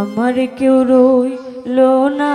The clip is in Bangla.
আমার কেউ রইল না।